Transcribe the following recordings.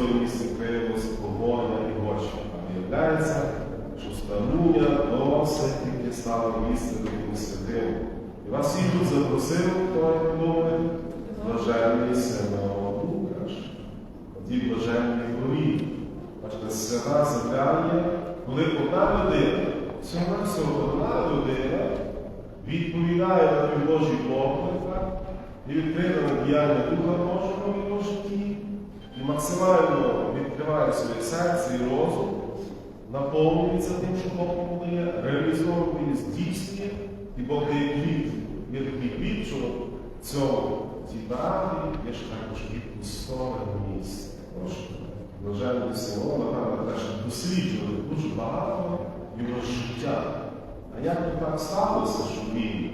тільки є пустої місце Кривос, Погоня і Гоща, а виявляється, що Старуня досить таки стало місце таким святим. І вас всіх тут запросив, хто як думає, блаженний Симеон Лукаш. Оті блаженні горі. Бачите, свята земля коли одна людина, всього всього одна людина відповідає на Божий поклик і відкрита на діяння Духа Божого в його і максимально відкриває своє серце і розум, наповнюється тим, що Бог йому дає, реалізовує, здійснює, і Бог дає плід. Є такий плід, що цьому цій є ще також і пустове місце. Тож, блаженний Симон, напевно, теж досліджували дуже багато його життя. А як так сталося, що він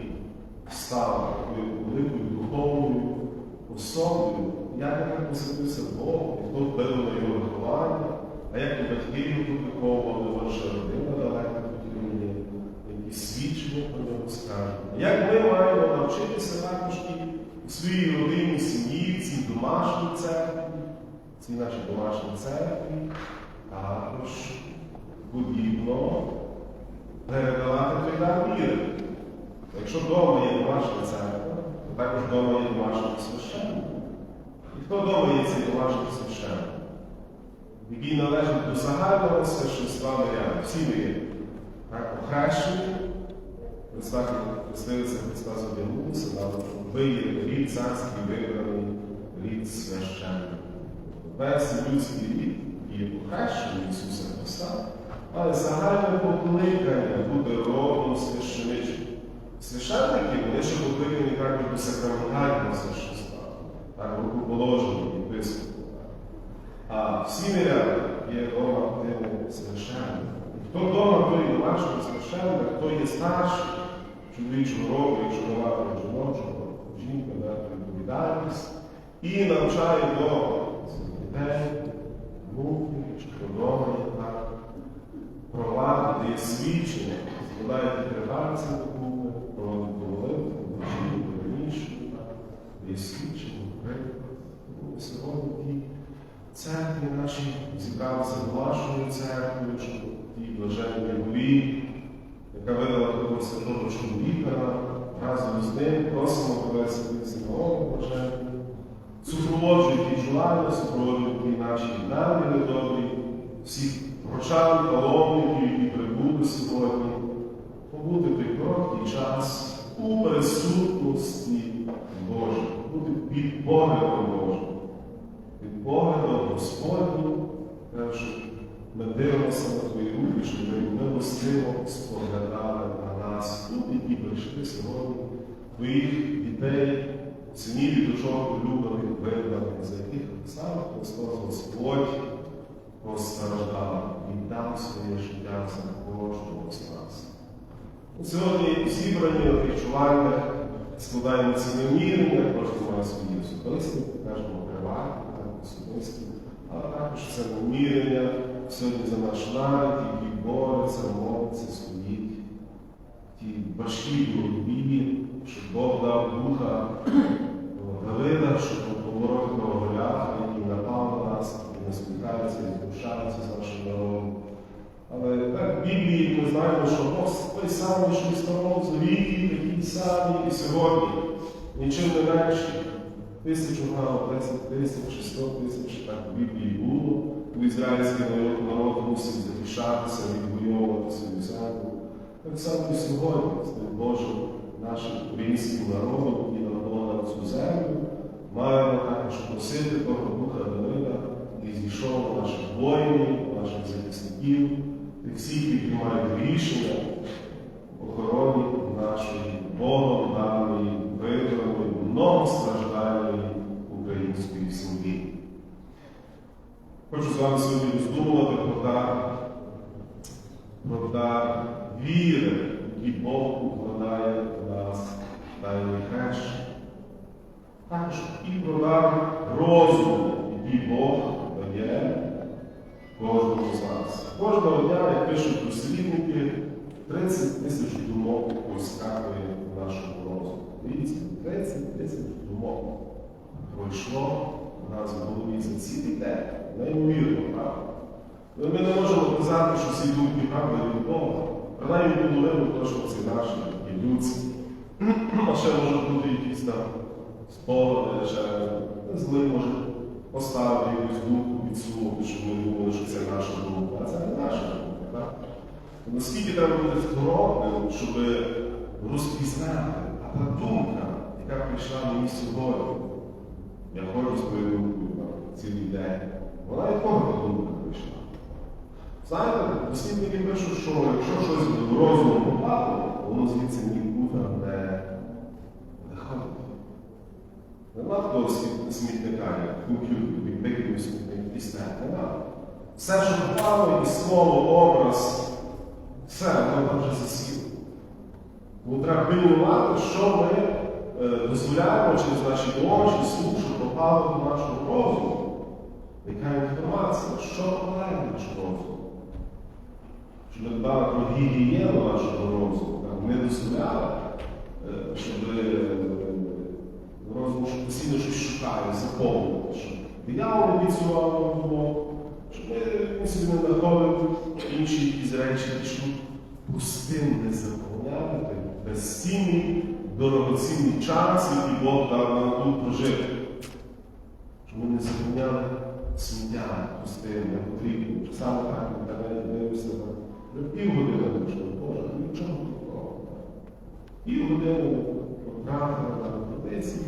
став такою великою духовною особою? Як він так посадився Бог, і хто вплинув на його виховання, а як то батьки його виховували, ваша родина далека тоді мені, які свідчення про нього скажуть. Як ми маємо навчитися також і у своїй родині, сім'ї, в цій домашній церкві, в цій нашій домашній церкві, також подібно передавати той дар віри. Якщо вдома є домашня церква, то також вдома є домашній священник. І хто вдома є цей домашній священник? Який належить до загального священства мирян. Всі ми. Так, охрещені, Христа Христилиця Христа зодягнувся, що ви є рід царський вибраний, рід священник. Весь людський рід є охрещений Ісуса Христа, але загальне покликання бути родом священичним. Священники, вони ще покликані також до сакраментального священства, рукоположені єпископу. А всі миряни є вдома тими священниками. Хто вдома, той є домашній священник, хто є старший чоловічого року, якщо немає жіночого, жінка дати відповідальність і навчає вдома дітей, внуків, що вдома є так, провадити свідчення, складає підривальця докуми, проводити молитву, вчити переміщення, є свідчення, приклад. Тому Сьогодні ті наші зібралися влашною церквою, ті блаженні горі, яка видала такого святого чоловіка разом з ним, просимо святих синагогу блаженні, супроводжують і желання, супроводжують і наші наміри добрі, всіх прочан, паломників, які прибули сьогодні, побути той короткий час у присутності Божої, бути під поглядом Божим від поглядом Господнім, каже, що ми дивимося на твої руки, щоб ми милостиво споглядали на нас, тут, які прийшли сьогодні, твоїх дітей, синів і дочок, улюблених, виданих, за яких сам Христос Господь постраждав, віддав своє життя за кожного з нас. Сьогодні зібрані на тих складаємо ці намірення, кожен має свої особисті, кажемо приватні, особисті, а також самомірення сьогодні за наш народ, які бореться, молиться, стоїть ті важкій боротьбі, щоб Бог дав духа Давида, щоб ворог Голіафа, який напав на нас, і не спікається, і пушається з нашим народом. Але так в Біблії ми знаємо, що Бог той самий, що і старому завіті, такий самий і сьогодні, нічим не менший. 1600, 1600 так в було, у ізраїльський народ мусив захищатися, відвоювати свою землю. Так само і сьогодні, з Божим нашим українським народом і народом цю землю, маємо також просити того Духа Давида, і зійшов на наших воїнів, наших захисників, і всіх, які мають рішення охороні нашої Богом даної, виправної, много страждання української сім'ї. Хочу з вами сьогодні роздумувати про дар, про дар віри, який Бог укладає в нас тайний хрещення. Також і про дар розуму, який Бог дає кожному з нас. Кожного дня, як пишуть дослідники, 30 тисяч думок проскакує в нашому розумі. Дивіться, 30 тисяч думок пройшло у нас в голові за цілий день. Неймовірно, правда? Ми не можемо казати, що всі думки правда від Бога. Принаймні половину точно це наші і людські. А ще може бути якісь там спогади, ще зли може поставити якусь думку підсумувати, щоб ми думали, що це наша думка, а це не наша думка. Наскільки треба бути второпним, щоб розпізнати, а та думка, яка прийшла мені сьогодні, я ходжу з твоєю думкою цілий день, вона від кого думка прийшла? Знаєте, дослідники пишуть, що якщо щось в розум попало, воно звідси нікуди не виходить. Нема сміт- смітника, як комп'ютер, викинув смітник пісня. Нема. Все, що впало, і слово, образ, все, воно вже засіло. Тому треба пильнувати, що ми дозволяємо через наші очі, слух, що попало до нашого розуму. Яка інформація, що в наш розум? Щоб ми дбали про гігієну нашого розуму, не дозволяли, е, щоб е, розум постійно щось шукає, заповнювати, щоб диявол не відсував нам щоб ми собі не знаходили інші якісь речі, щоб пустим не заповняти безцінний, дорогоцінний час, який Бог дав нам тут прожити. Ми не заповняли сміття пустим, не потрібним. Саме так в інтернеті дивився на півгодини, що Боже, нічого такого. Півгодини втратили на традиції,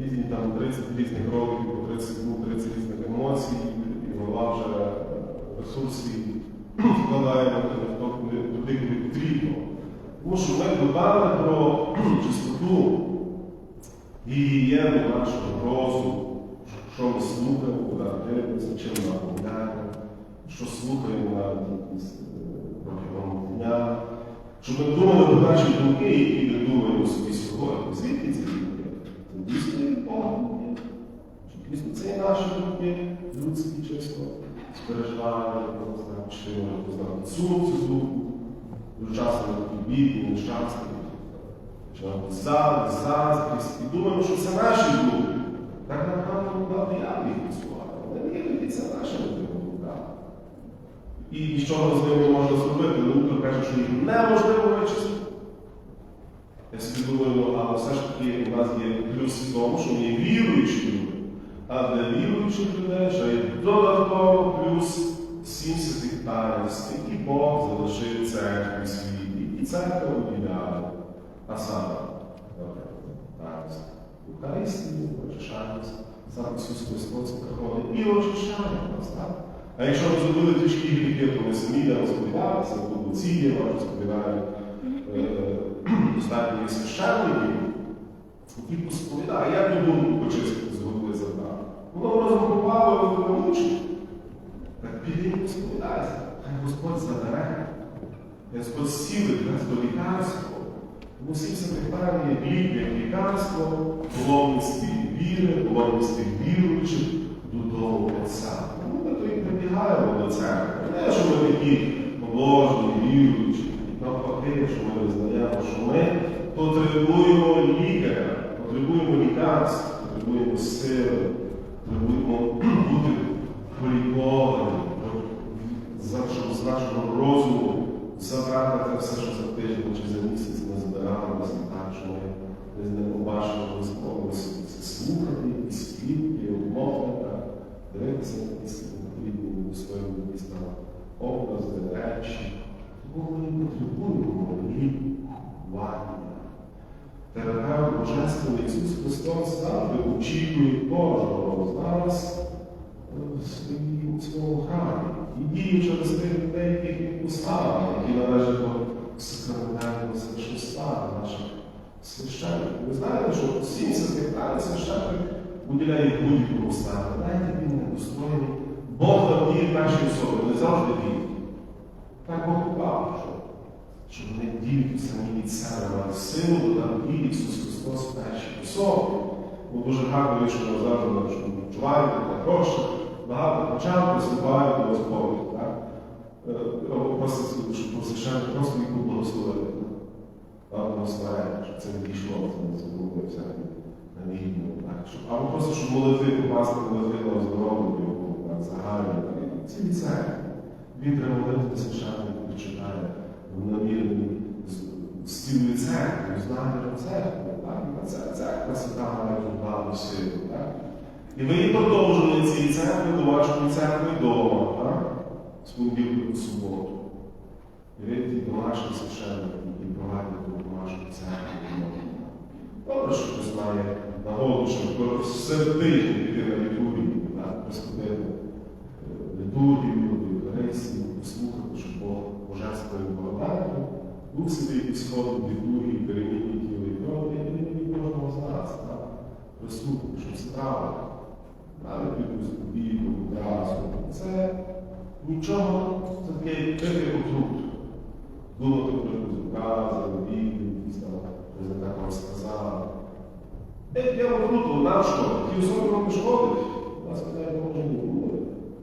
різні там 30 різних років, по 30 секунд, 30 різних емоцій, і голова вже е, ресурси вкладає туди, куди потрібно. Тому що ми дбали про чистоту гігієну нашого розуму, що ми слухаємо, куди дивимося, чим наповняємо, що слухаємо навіть е, протягом дня. Щоб ми думали про наші думки, які ми думаємо собі сьогодні. Звідки ці думки? Це дійсно є думки. Чи дійсно це є наші думки, людські чисто, спереживання, чи там підсунув цю думку. Бідні, нещасні, чи нам зависть, заздрість, і думаємо, що це наші думки. Так направду дав диявол їх підсувати. Але це наші думки. І нічого з ними не можна зробити. Лутер каже, що їх неможливо вичистити. Я собі думаю, ну, а все ж таки у нас є плюс в тому, що є віруючі люди. А для віруючих людей ще є додатково плюс сім святих таїнств, Бог залишив церкві світі. І церква обіляє. А саме, таїнство. Укаристію, очищаємося. Сам Ісус Христос приходить і очищає нас, так? А якщо ми зробили тяжкі гріхи, то ми самі йдемо сповідатися, тут ці може сповідають достатньо і священників, які посповідають, як ми думку почистити з голови забрати. Воно розгрупало в мучить. Так піди і посповідайся. Хай Господь забере. Господь сілить нас до лікарства. Тому всі це питання є лікарство, поломництві віри, поломництві віруючих додому Отця. Тому ми то прибігаємо до церкви. Не, що ми такі положені, віруючі, навпаки, що ми визнаємо, що ми потребуємо лікаря, потребуємо лікарства, потребуємо сили, потребуємо бути поліковані, щоб з нашого розуму забрати все, що за тиждень чи за місяць ми збиралися, так, що ми не побачили, це слухати, і співки, обмовлення, дивитися якісь відповідні до своєму якісь там образи, речі. Тому ми потребуємо лікування. Терапевт Божественний Ісус Христос завжди очікує кожного з нас своїм своєму храмі. І діє через тих людей, він які належать до сакраментального священства, наших священників. Ви знаєте, що 70 гектарів священник уділяє будь-якому стану. Навіть він недостойний. Бог нам діє перші особи, не завжди діє. Так Бог поклав, що, що вони діють самі від себе, але силу нам діє Ісус Христос в особі. Бо дуже гарно, що ми завжди відчуваємо також багато почав приступають до так? Е, просто, щоб посвящати просто їх поблагословити. Так, благословення, щоб це не дійшло, це не забули всякі на? Щоб, або просто, щоб молитви попасти молитви на оздоровлення, так, загальні, так? І Цілі. Він треба молитися священник, прочитає, намірений з церкви, церкву, так? І ця церква свята має владу силу? І ви є продовження цієї церкви до вашої церкви вдома, так? З понеділка суботу. І ви ті домашні священники, які провадять домашню церкву вдома. Добре, що хтось має нагоду, щоб серед тижня піти на літургію, е, літургію, до Євхаристії, послухати, щоб Бог божественною був собі підсходом літургії, перемінні тіло і кров, і кожного з нас? Прислухати, щоб страва, навіть якусь обіду, разу. Це нічого, це таке таке отрут. Думати про якусь образи, обіду, якісь там, президент вам сказав. Е, Я отруту, нам шкодить. Ті особи вам не шкодить, вас питає, може не буде.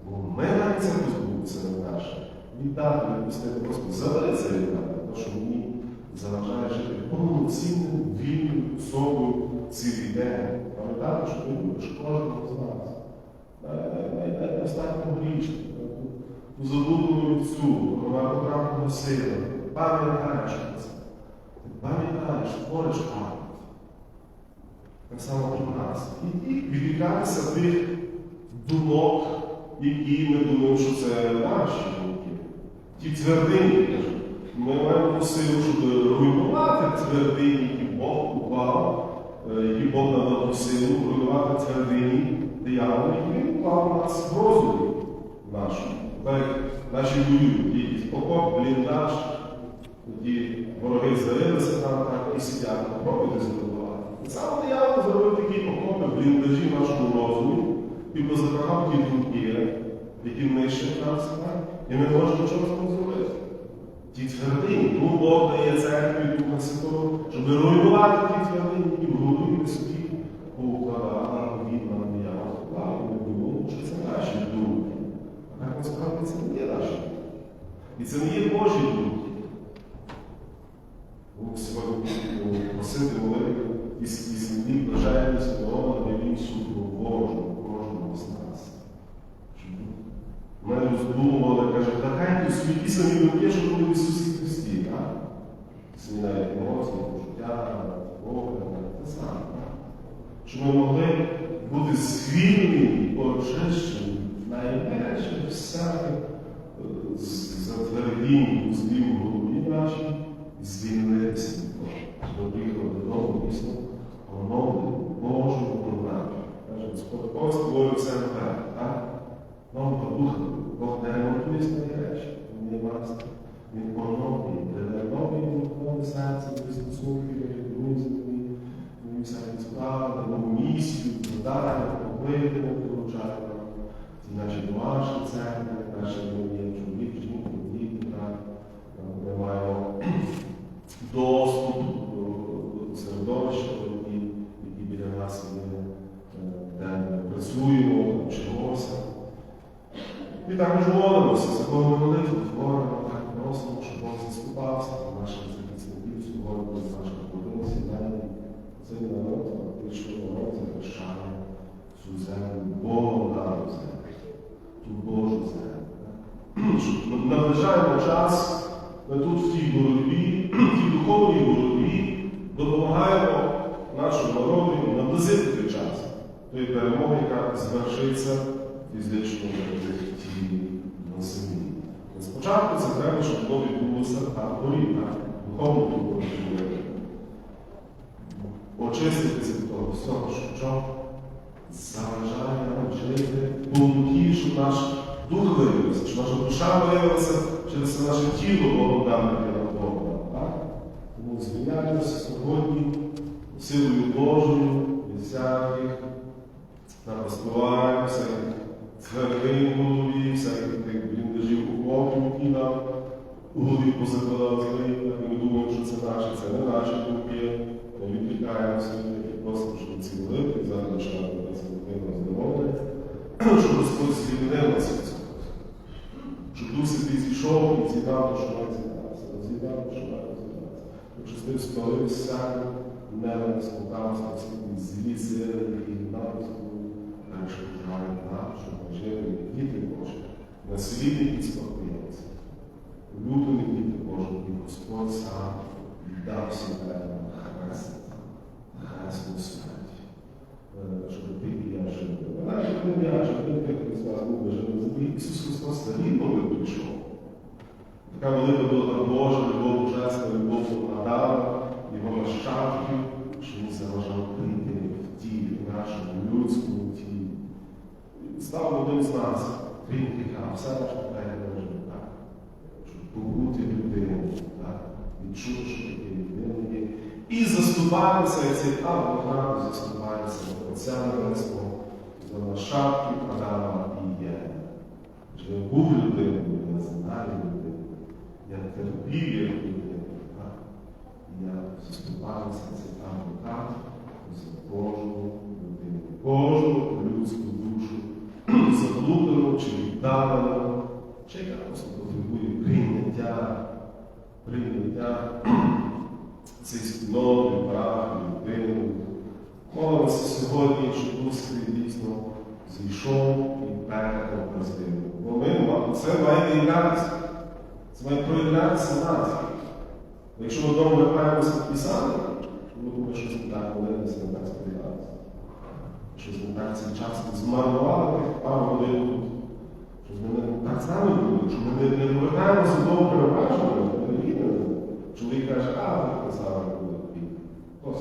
Бо ми навіть це позбув, це не наше. Віддати, відпустити, просто забери це віддати, тому що заважає жити повноцінним, вільним особою цілий день. Пам'ятати, що ти любиш кожного з нас. Навіть останнього грішника, ту забуту вівцю, програмного сина. Пам'ятаєш це. Ти пам'ятаєш, твориш пам'ять. Так само про нас. І, відвікатися тих думок, які ми думаємо, що це наші думки. Ті твердині, кажуть. Ми маємо силу, щоб руйнувати твердині, які Бог уклав, е, які Бог надав силу, руйнувати твердині диявола, які він уклав нас в розумі нашому. Так наші воюють, якийсь покоп, бліндаж, тоді вороги звалилися там, так і сидять, попробуйте збудувати. І саме диявол зробив такі покопи, бліндажі нашому розумі, і позапахав ті думки, які нищать нас, і ми можемо ним зробити. Ті твердині, тому Бог дає церкві Духа Святого, щоб руйнувати ті твердині, які в голові ми собі поукладали, він нам диявол вклав, і ми що це наші думки. А так насправді це не є наші. І це не є Божі думки. Бог сьогодні просити молитви і землі бажає святого на вічну Божу, кожного з нас. Ми роздумували, каже, та хай собі самі думки, що в Ісусі Христі, так? Зміняє емоції, почуття, Бога, те саме. Щоб ми могли бути звільнені, очищені, найперше всяких затвердінь у злі голові нашій, звільнитися від того. Щоб приїхали додому, дійсно, оновлені Божою програмою. Каже, Господь, ось все наперед, так? Нового духа, Бог не ремонтує старі речі, Він не мастер. Він поновлює, придає нові серце, нові стосунки, друзі, нові всякі справи, нову місію, завдання, покликання долучає нам. Ці наші домашні церкви, наші нові час, ми тут в тій боротьбі, в тій духовній боротьбі допомагаємо нашому народу наблизити той час, тої перемоги, яка звершиться в тілі на землі. Спочатку це треба, щоб воно відбулося на горі, на духовному боротьбі. Очиститися від того всього, що заважає нам жити повноті, щоб наш дух виявився, щоб наша душа виявилася через наше тіло Богом дане для Бога. Тому звільняємося сьогодні силою Божою всяких всяких твердин в голові, всяких бліндажів уклонів, які нам у голові позакладав злий, так ми думаємо, що це наші, це не наші думки. Ми відвікаємося і просимо, щоб ці молитви зараз почали нас здоров'я, щоб Господь звільнив нас Щоб Дух Святий зійшов і зібрав, що має зібратися, розібрав, що має розібратися. Щоб спалив всяку ненависть, лукавство, всі злі сили і так що триває нам, щоб ми жили діти Божі, на світі і спокоїться. Любими діти Божі, і Господь сам віддав себе на хрест, на хресну смерть, щоб ти і я жили. Вона ж не я, щоб ти Христос був жили на землі. Ісус Христос на рідно прийшов. Така велика була Божа, любов божественна, любов Адама, його нащадків, що він заважав прийти в тілі, нашому людському тілі. Став один з нас, крім гріха, все наше питання може так. Щоб побути людиною, відчути, що таке людина є. І заступатися, і цей адвокат заступається Отця Небесного, за нащадків Адама і Єва. Я був людиною, я знаю людину, я терпів як? І Я заступаюся цей адвокат за кожну людину, кожну людську душу, заблудану чи віддалену, чи яка потребує прийняття, прийняття цієї спільноти, прав, людини. Молимося сьогодні, щоб Дух дійсно зійшов і ми, ма- це має виявлятися. Це має проявлятися нас. Якщо ми вдома вертаємося в Писання, ми думаємо, що не так молилися, не так сподівалися. Щось не так цей час змарнували пару годин тут. Щоб ми так само були, щоб ми не, повертаємося додому переважно, не рівними. Чоловік каже, а, ви казали, буде тобі. Хто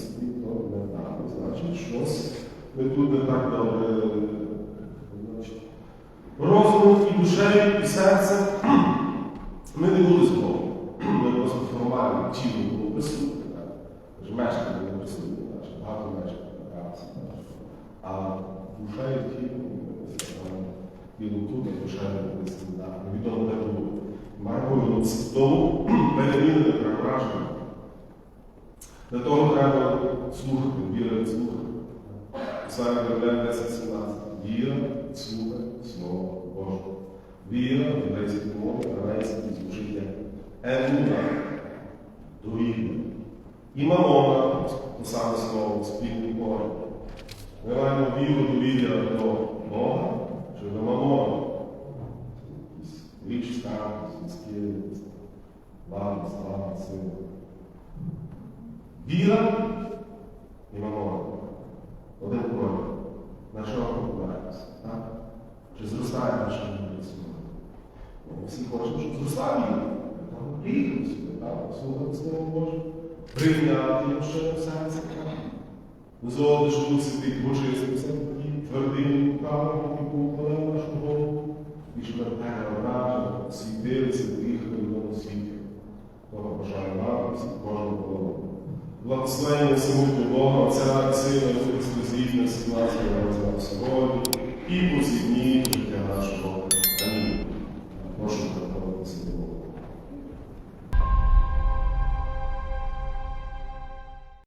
то не так, значить, щось ми тут не так добре. Розумом і душею, і серцем ми не були з Богом. Ми просто формували тіло було присутнє. Мешкання присутнє, наше, багато мешкань. А душею тілом і тут, і душею не. Невідомо де було. Маємо вернутися додому, перемінити Da to treba sluhati, birati sluha. Sami gledam 10-17. Vira, sluha, slovo Božje. Vira, 20 minut, 12 izložite. En ura, dojina. Imamo ona posamezno spilni pojem. Ne imamo viro dovidja do Boga, če ga imamo iz rič, skarnost, iz kjer, varnost, varnost, seveda. Віра і Мамона. Один колір. На що ми покладаємося? Чи зростає наша ну, Ми Всі хочемо, щоб зростав її. Слухати Слово Боже. Прийняти його ще в серці. Дозволити, щоб Дух Божий почистився, твердим правом і поукладав нашу голову, і щоб переображено світилися в їх світі. Того бажаю вам всім кожного голову. Благословення сьогодні Бога, Отця, Сина, Христос, згідно з назвою на сьогодні і по всі дні життя нашого.